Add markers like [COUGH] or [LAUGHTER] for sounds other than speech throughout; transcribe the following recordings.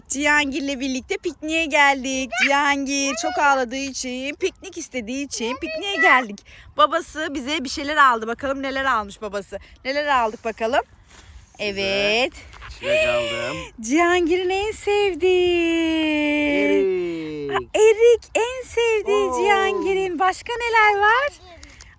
Evet Cihangir'le birlikte pikniğe geldik. Cihangir çok ağladığı için, piknik istediği için pikniğe geldik. Babası bize bir şeyler aldı. Bakalım neler almış babası. Neler aldık bakalım. Evet. Çilek aldım. Cihangir'in en sevdiği. Erik. Erik en sevdiği Oo. Cihangir'in. Başka neler var?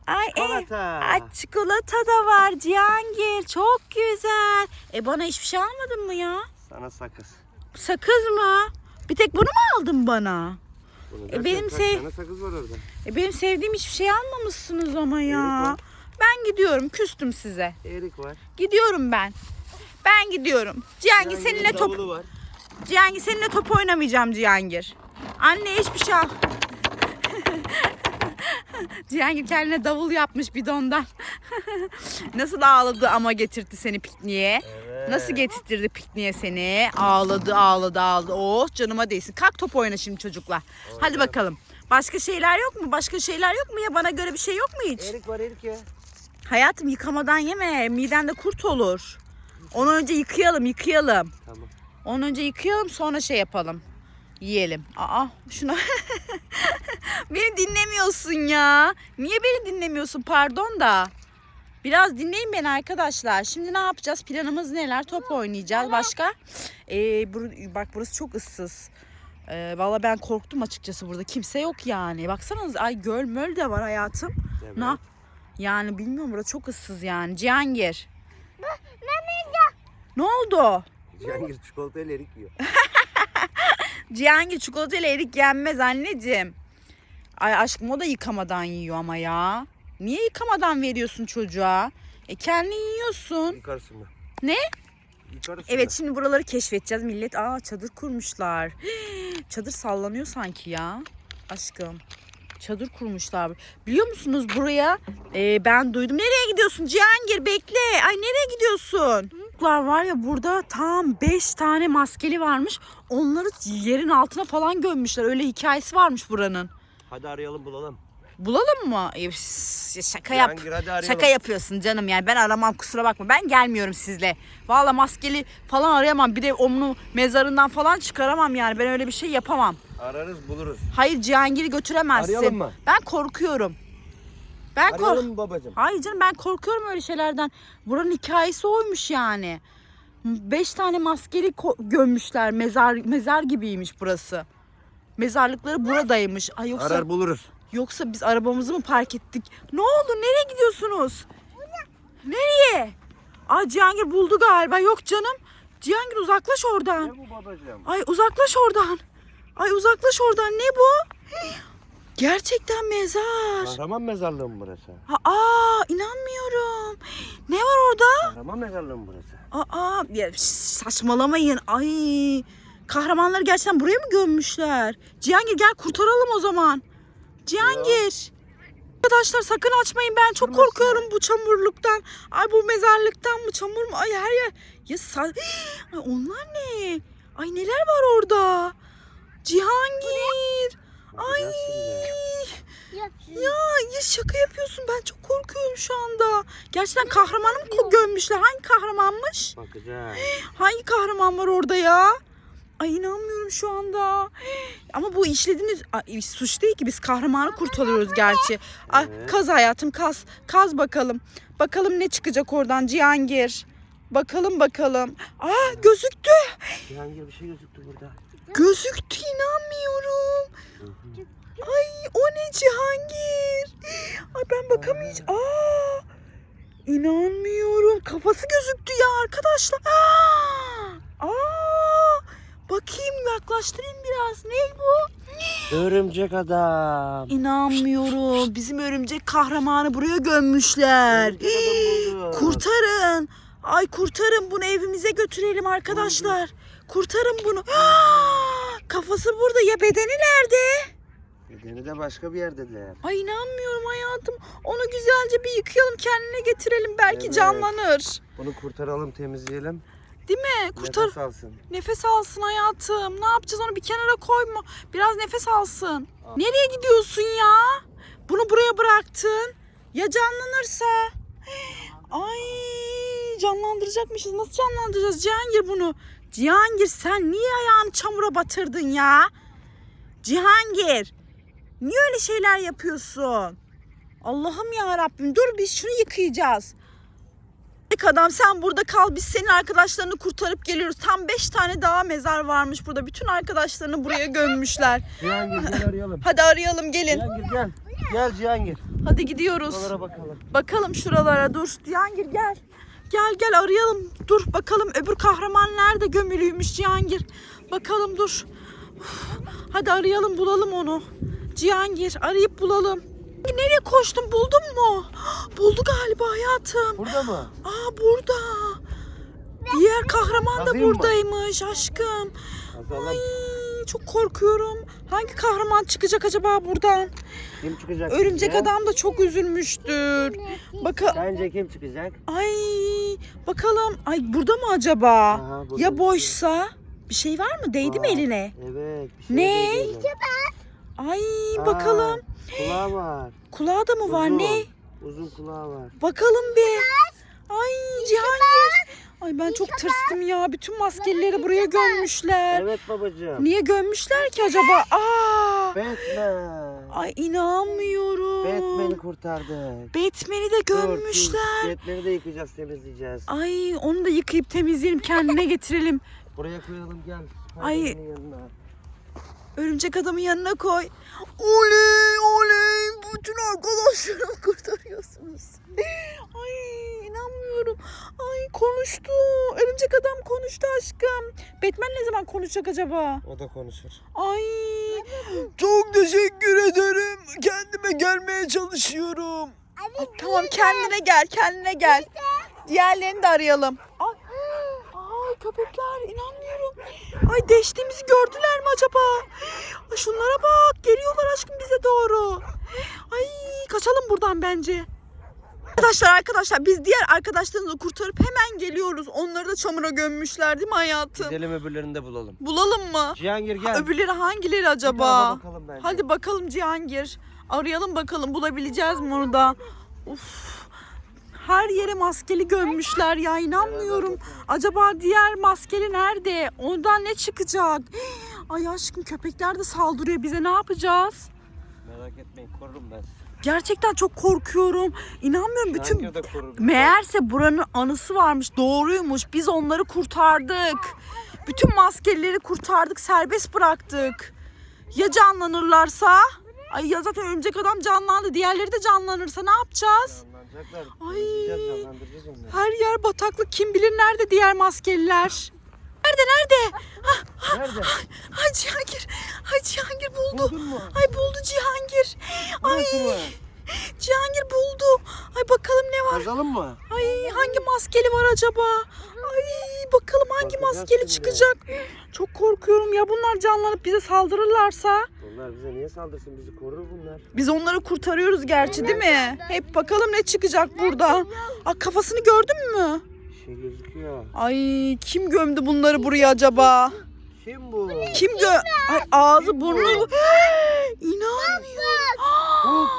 Ay, e, Çikolata. ay çikolata da var Cihangir. Çok güzel. E bana hiçbir şey almadın mı ya? Sana sakız. Sakız mı? Bir tek bunu mu aldın bana? Bunu E, benim kaç sev- tane sakız var orada. E benim sevdiğim hiçbir şey almamışsınız ama ya. Ben gidiyorum. Küstüm size. Erik var. Gidiyorum ben. Ben gidiyorum. Cihangir seninle top davulu var. Cihangir seninle top oynamayacağım Cihangir. Anne hiçbir şey al. [LAUGHS] Cihangir kendine davul yapmış bidondan. [LAUGHS] Nasıl ağladı ama getirdi seni pikniğe. Evet. Nasıl getirtirdi pikniğe seni? Ağladı ağladı ağladı. Oh canıma değsin. Kalk top oyna şimdi çocuklar. Hadi bakalım. Başka şeyler yok mu? Başka şeyler yok mu ya? Bana göre bir şey yok mu hiç? Erik var erik ya. Hayatım yıkamadan yeme. Midende kurt olur. Onu önce yıkayalım yıkayalım. Tamam. Onu önce yıkayalım sonra şey yapalım. Yiyelim. Aa şuna. [LAUGHS] beni dinlemiyorsun ya. Niye beni dinlemiyorsun pardon da. Biraz dinleyin beni arkadaşlar. Şimdi ne yapacağız? Planımız neler? Top oynayacağız. Başka? Ee, bur- bak burası çok ıssız. Ee, Valla ben korktum açıkçası burada. Kimse yok yani. Baksanız ay göl möl de var hayatım. Evet. Ne? Yani bilmiyorum burada çok ıssız yani. Cihangir. Ne oldu? Cihangir çikolatayla erik yiyor. [LAUGHS] Cihangir çikolatayla erik yenmez anneciğim. Ay aşkım o da yıkamadan yiyor ama ya. Niye yıkamadan veriyorsun çocuğa? E kendin yiyorsun. Yıkarsın mı? Ne? Yıkarsın Evet şimdi buraları keşfedeceğiz. Millet aa çadır kurmuşlar. [GASPS] Çadır sallanıyor sanki ya. Aşkım. Çadır kurmuşlar. Biliyor musunuz buraya e, ben duydum. Nereye gidiyorsun Cihangir bekle. Ay nereye gidiyorsun? Çocuklar var ya burada tam 5 tane maskeli varmış. Onları yerin altına falan gömmüşler. Öyle hikayesi varmış buranın. Hadi arayalım bulalım. Bulalım mı? E, şaka yap. Cihangir hadi arayalım. Şaka yapıyorsun canım yani ben aramam kusura bakma ben gelmiyorum sizle. Valla maskeli falan arayamam bir de onu mezarından falan çıkaramam yani ben öyle bir şey yapamam. Ararız buluruz. Hayır Cihangir'i götüremezsin. Arayalım mı? Ben korkuyorum. Ben kork. Arayalım mı babacığım? Hayır canım ben korkuyorum öyle şeylerden. Buranın hikayesi oymuş yani. Beş tane maskeli ko- gömmüşler mezar mezar gibiymiş burası. Mezarlıkları buradaymış. Ay yoksa Arar buluruz. Yoksa biz arabamızı mı park ettik? Ne oldu? Nereye gidiyorsunuz? Nereye? Aa Cihangir buldu galiba. Yok canım. Cihangir uzaklaş oradan. Ne bu babacığım? Ay uzaklaş oradan. Ay uzaklaş oradan. Ne bu? Gerçekten mezar. Kahraman mezarlığı mı burası? Aa inanmıyorum. Ne var orada? Kahraman mezarlığı mı burası? Aa ya, saçmalamayın. Ay kahramanları gerçekten buraya mı gömmüşler? Cihangir gel kurtaralım o zaman. Cihangir. Arkadaşlar sakın açmayın ben çok Kırmasın. korkuyorum bu çamurluktan. Ay bu mezarlıktan mı çamur mu? Ay her yer. Ya sa- [GASPS] Ay, onlar ne? Ay neler var orada? Cihangir. Ay. Ya, ya şaka yapıyorsun ben çok korkuyorum şu anda. Gerçekten kahramanı mı gömmüşler? Hangi kahramanmış? Bakacağız. [GASPS] Hangi kahraman var orada ya? Ay inanmıyorum şu anda. Ama bu işlediğiniz Ay, suç değil ki biz kahramanı kurtarıyoruz gerçi. Ay, kaz hayatım kaz. Kaz bakalım. Bakalım ne çıkacak oradan Cihangir. Bakalım bakalım. Aa gözüktü. Cihangir bir şey gözüktü burada. Gözüktü inanmıyorum. Ay o ne Cihangir? Ay ben bakamayacağım. Aa! İnanmıyorum. Kafası gözüktü ya arkadaşlar. Aa! Aa! Bakayım yaklaştırayım biraz. Ne bu? Örümcek adam. İnanmıyorum. Bizim örümcek kahramanı buraya gömmüşler. Kurtarın. Ay kurtarın bunu evimize götürelim arkadaşlar. Kurtarın bunu. Aa! Kafası burada ya bedeni nerede? Bedeni de başka bir yerdeler. Ay inanmıyorum hayatım. Onu güzelce bir yıkayalım kendine getirelim. Belki Evet. canlanır. Bunu kurtaralım temizleyelim. Değil mi? Kurtar. Nefes alsın. Nefes alsın hayatım. Ne yapacağız onu bir kenara koyma. Biraz nefes alsın. Al. Nereye gidiyorsun ya? Bunu buraya bıraktın. Ya canlanırsa? Ay canlandıracakmışız. Nasıl canlandıracağız Cihangir bunu? Cihangir sen niye ayağını çamura batırdın ya? Cihangir. Niye öyle şeyler yapıyorsun? Allah'ım ya Rabbim dur biz şunu yıkayacağız. Bek adam sen burada kal biz senin arkadaşlarını kurtarıp geliyoruz. Tam 5 tane daha mezar varmış burada. Bütün arkadaşlarını buraya gömmüşler. Cihangir gel arayalım. [LAUGHS] Hadi arayalım gelin. Cihangir gel. Gel Cihangir. Hadi gidiyoruz. Buralara bakalım. Bakalım şuralara dur. Cihangir gel. Gel gel arayalım. Dur bakalım öbür kahraman nerede gömülüymüş Cihangir. Bakalım dur. Uf, Hadi arayalım bulalım onu. Cihangir arayıp bulalım. Nereye koştun buldun mu? Buldu galiba hayatım. Burada mı? Aa burada. Diğer kahraman da mı? buradaymış aşkım. Kazalım. Ay çok korkuyorum. Hangi kahraman çıkacak acaba buradan? Kim çıkacak? Örümcek sizce? adam da çok üzülmüştür. Baka Sence kim çıkacak? Ay bakalım. Ay burada mı acaba? Aha, burada ya bir boşsa? Bir şey var mı? Değdi mi Aa, eline? Evet. bir şey Ne? değdi eline. Ay Aa, bakalım. Kulağı var. Kulağı da mı var? Uzun. Ne? Uzun kulağı var. Bakalım bir. Ay Cihangir. Ay ben çok tırstım ya. Bütün maskelileri buraya gömmüşler. Evet babacığım. Niye gömmüşler ki acaba? Aa! Batman. Ay inanmıyorum. Batman'i kurtardık. Batman'i de Dur, gömmüşler. biz Batman'i de yıkayacağız, temizleyeceğiz. Ay onu da yıkayıp temizleyelim kendine getirelim. Buraya koyalım gel. Ay. Yanına. Örümcek adamın yanına koy. Oley oley bütün arkadaşlarımı kurtarıyorsunuz. Ay inanmıyorum. Ay konuştu. Örümcek adam konuştu aşkım. Batman ne zaman konuşacak acaba? O da konuşur. Ay çok teşekkür ederim. Kendime gelmeye çalışıyorum. Ay, tamam kendine gel kendine gel. Diğerlerini de arayalım. Ay, ay köpekler inanmıyorum. Ay değiştiğimizi gördüler mi acaba? Ay, şunlara bak geliyorlar aşkım bize doğru. Ay kaçalım buradan bence. Arkadaşlar arkadaşlar biz diğer arkadaşlarımızı kurtarıp hemen geliyoruz. Onları da çamura gömmüşler değil mi hayatım? Gidelim öbürlerini de bulalım. Bulalım mı? Cihangir gel. Öbürleri hangileri acaba? bakalım bence. Hadi bakalım Cihangir. Arayalım bakalım bulabileceğiz mi onu da. Uf. Her yere maskeli gömmüşler ya inanmıyorum. Acaba diğer maskeli nerede? Ondan ne çıkacak? Ay aşkım köpekler de saldırıyor bize ne yapacağız? Merak etmeyin korurum ben. Gerçekten çok korkuyorum. İnanmıyorum bütün. Meğerse buranın anısı varmış. Doğruymuş. Biz onları kurtardık. Bütün maskelileri kurtardık. Serbest bıraktık. Ya canlanırlarsa? Ay ya zaten örümcek adam canlandı. Diğerleri de canlanırsa ne yapacağız? Canlanacaklar. Ay. Temizleyeceğiz, canlandıracağız onları. Her yer bataklık. Kim bilir nerede diğer maskeliler? Nerede nerede? Nerede? Ay Cihangir. Ay Cihangir buldu. Buldun mu? Ay buldu Cihangir. Ay Burası mı? Cihangir buldu. Ay bakalım ne var? Kazalım mı? Ay hangi maskeli var acaba? Ay bakalım hangi Bakacağız maskeli şimdi. çıkacak. Çok korkuyorum ya bunlar canlanıp bize saldırırlarsa. Onlar bize niye saldırsın? Bizi korur bunlar. Biz onları kurtarıyoruz gerçi değil mi? Hep bakalım ne çıkacak burada. Aa, kafasını gördün mü? Bir şey gözüküyor. Ay kim gömdü bunları buraya acaba? Kim bu? Kim gö... Ay ağzı burnu... [GASPS] İnanmıyorum.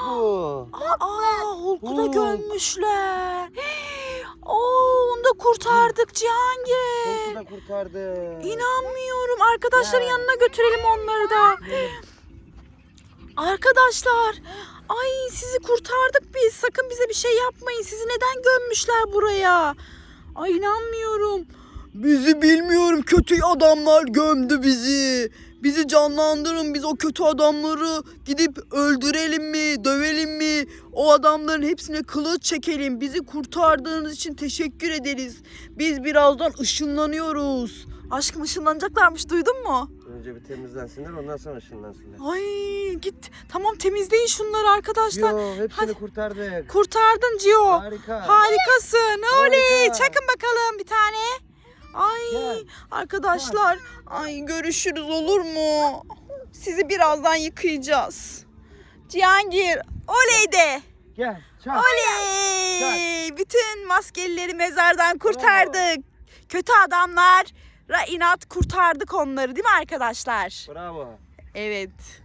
Bu. Aa Hulk'u da Hulk. gömmüşler. Oo, onu da kurtardık Cihangir. Hulk'u da kurtardı. İnanmıyorum. Arkadaşların Ya. yanına götürelim onları da. Arkadaşlar, ay sizi kurtardık biz. Sakın bize bir şey yapmayın. Sizi neden gömmüşler buraya? Ay inanmıyorum. Bizi bilmiyorum. Kötü adamlar gömdü bizi. Bizi canlandırın. Biz o kötü adamları gidip öldürelim mi, dövelim mi? O adamların hepsine kılıç çekelim. Bizi kurtardığınız için teşekkür ederiz. Biz birazdan ışınlanıyoruz. Aşkım ışınlanacaklarmış duydun mu? Önce bir temizlensinler ondan sonra ışınlansınlar. Ay git. Tamam temizleyin şunları arkadaşlar. Yo hepsini Hadi. kurtardık. Kurtardın Cio. Harika. Harikasın. Oley. Harika. Çakın bakalım bir tane. Ay Gel. arkadaşlar. Ay görüşürüz olur mu? Sizi birazdan yıkayacağız. Cihangir oley de. Gel çak. Oley. Bütün maskelileri mezardan kurtardık. Kötü adamlar inat kurtardık onları değil mi arkadaşlar? Bravo. Evet.